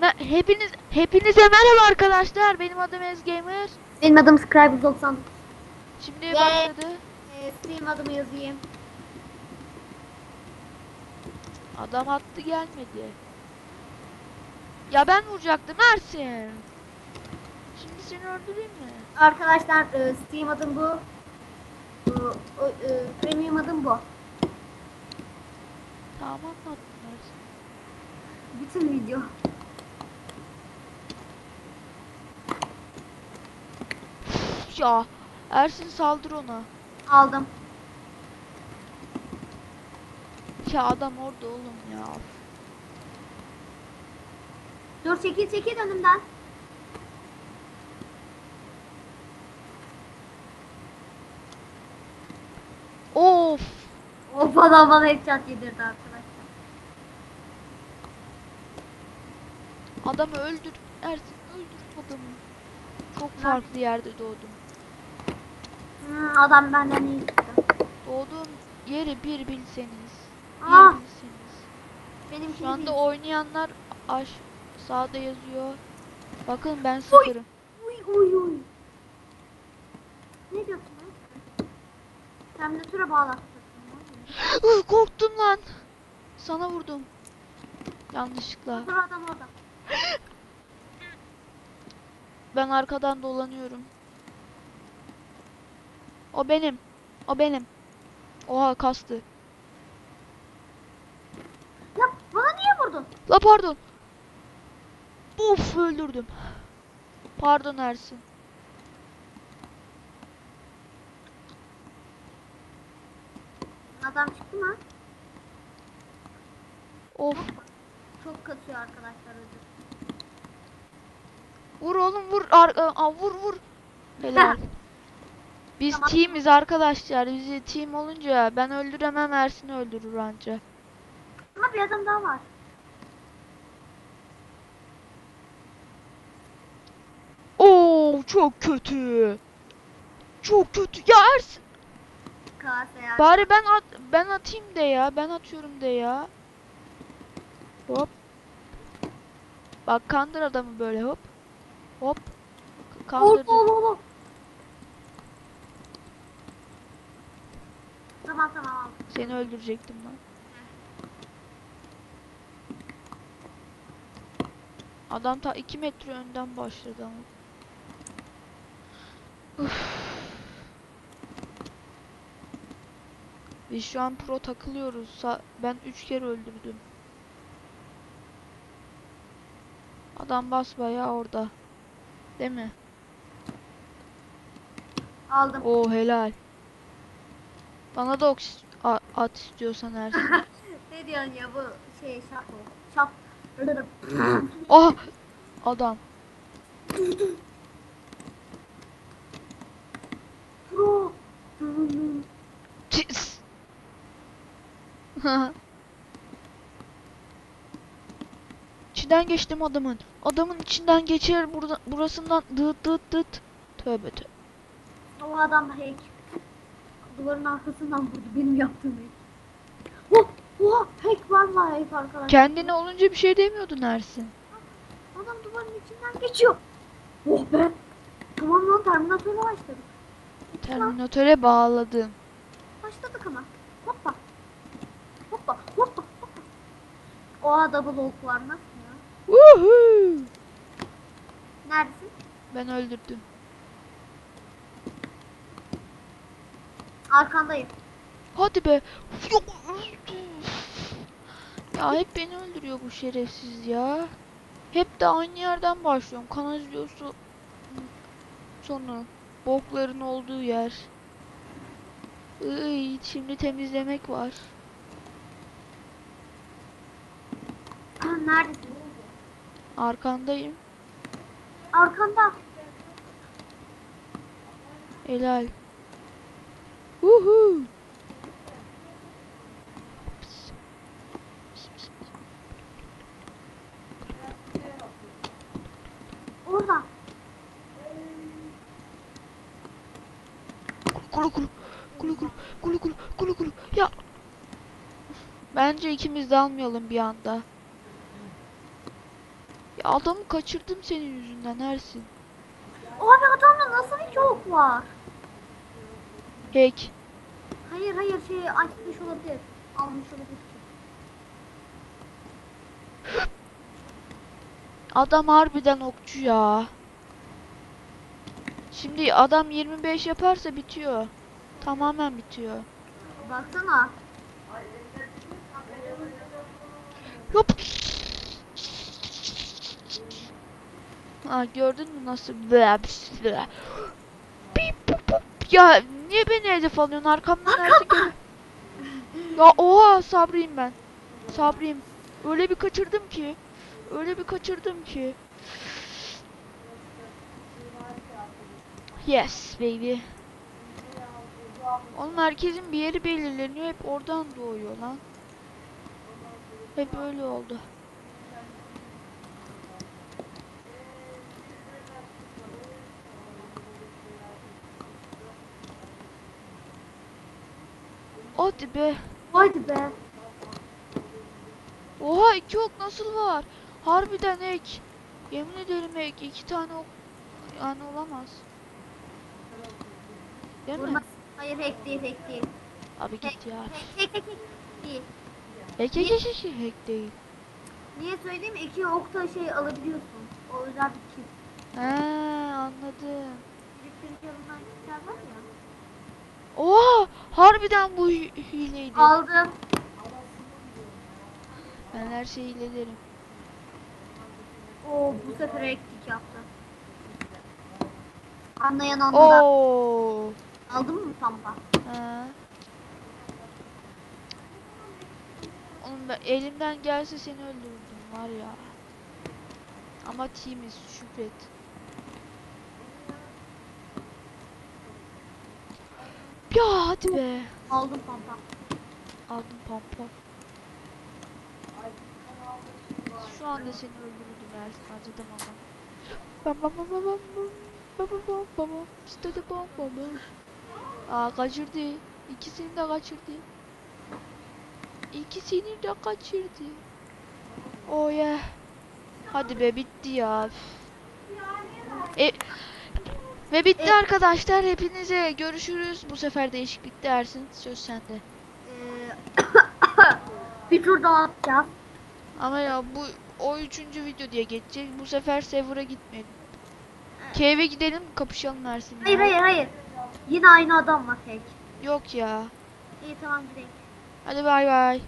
Hepiniz hepinize merhaba arkadaşlar. Benim adım Ezgamer. Benim adım Scribe 90. Şimdi Ve- başladı. Ee, Steam adımı yazayım. Adam attı gelmedi. Ya ben vuracaktım Ersin. Şimdi seni öldüreyim mi? Arkadaşlar e, Steam adım bu. E, o, e, premium adım bu. Tamam anlattın Ersin. Bütün video. Ya Ersin saldır ona. Aldım. Ya adam orada oğlum ya. Dur çekil çekil önümden. Of. Of adam bana headshot yedirdi arkadaşlar. Adamı öldür. Ersin öldür adamı. Çok farklı yerde doğdum. Hmm, adam benden iyi çıktı. Doğduğum yeri bir bilseniz. Bir Aa! bilseniz. Benim Şu anda oynayanlar aş sağda yazıyor. Bakın ben sıfırım. Uy uy uy. Ne diyorsun lan? Terminatöre bağlattın. Ih, Korktum lan. Sana vurdum. Yanlışlıkla. Dur adam orada. Ben arkadan dolanıyorum. O benim. O benim. Oha kastı. Ya bana niye vurdun? La pardon. Uf öldürdüm. Pardon Ersin. Adam çıktı mı? Of. Çok kasıyor arkadaşlar özür. Vur oğlum vur. Ar Aa, vur vur. Helal. Biz Tamam. teamiz arkadaşlar. Bizi team olunca ben öldüremem Ersin öldürür anca. Ama bir adam daha var. Oo çok kötü. Çok kötü. Ya Ersin. Kase ya. Bari ben at ben atayım de ya. Ben atıyorum de ya. Hop. Bak kandır adamı böyle hop. Hop. K- Kandırdı. Ol, ol, ol. Tamam tamam. Seni öldürecektim ben. Adam ta 2 metre önden başladı ama. Üf. Biz şu an pro takılıyoruz. Sa- Ben 3 kere öldürdüm. Adam basbayağı orada. Değil mi? Aldım. Oo helal. Bana da oks at istiyorsan Ersin. Ne diyorsun ya bu şey şap o. Şap. Ah! Adam. Pro. Tis. içinden geçtim adamın. Adamın içinden geçer burada burasından dıt dıt dıt. Tövbe tövbe. O adam hack. Duvarın arkasından vurdu benim yaptığım hack. Oh, oh, hack vallahi hack arkadaşlar. Kendine olunca bir şey demiyordun Ersin. Adam duvarın içinden geçiyor. Oh be. Tamam lan Terminator'a başladık. Terminatöre bağladım. Başladık ama. Hoppa. Hoppa hoppa hoppa. Oha double oak var nasıl ya? Woohoo! Neredesin? Ben öldürdüm. Arkandayım. Hadi be. Yok. Ya hep beni öldürüyor bu şerefsiz ya. Hep de aynı yerden başlıyorum. Kan izliyorsu sonu. Bokların olduğu yer. Iy, şimdi temizlemek var. Neredesin? Arkandayım. Arkanda. Helal. Uhu. Orada. Kulu kulu. Kulu kulu. Kulu kulu. Kulu kulu. Ya. Bence ikimiz de almayalım bir anda. Ya adamı kaçırdım senin yüzünden Ersin. Abi adamda nasıl iki ok var? Hack. Hayır hayır şey açmış olabilir. Almış olabilir. Adam harbiden okçu ya. Şimdi adam 25 yaparsa bitiyor. Tamamen bitiyor. Baksana. Hop. Ha gördün mü nasıl? Ya niye beni hedef alıyorsun? Arkamdan geliyor. Ya oha sabriyim ben. Sabriyim. Öyle bir kaçırdım ki. Öyle bir kaçırdım ki. Yes baby. Oğlum herkesin bir yeri belirleniyor. Hep oradan doğuyor lan. Hep öyle oldu. Hadi be. Haydi be. Oha iki ok nasıl var? Harbiden ek. Yemin ederim ek. iki tane ok. Yani olamaz. Değil mi? Hayır hack değil hack değil. Abi git ya. Hack hack hack hack değil. Hack hack hack hack hack değil. Niye söyleyeyim? İki okta şey alabiliyorsun. O özel bir çift. He anladım. Elektrik yanından çiftler var ya. Oha harbiden bu hi- hileydi. Aldım. Ben her şeyi hilelerim. Oo bu sefer elektrik yaptı. Anlayan anladı. Oo. Aldın mı pampa? Ha. Oğlum ben elimden gelse seni öldürürdüm var ya. Ama temiz şükret. Ya hadi be. Aldım pampa. Aldım pampa. Şu anda seni öldürürdüm Ersin acıdım ama. Bam bam bam bam bam bam bam bam bam bam işte de bam bam bam. Aa kaçırdı. İkisini de kaçırdı. İkisini de kaçırdı. Oh yeah. Hadi be bitti ya. E, ve bitti E- arkadaşlar. Hepinize görüşürüz. Bu sefer değişiklik dersin. Söz sende. Ee, bir tur daha atacağız. Ama ya bu o üçüncü video diye geçecek. Bu sefer server'a gitmeyelim. Cave'e gidelim kapışalım Ersin'le. Hayır hayır hayır. Yine aynı adam var hack. Yok ya. İyi tamam gidelim. Hadi bay bay.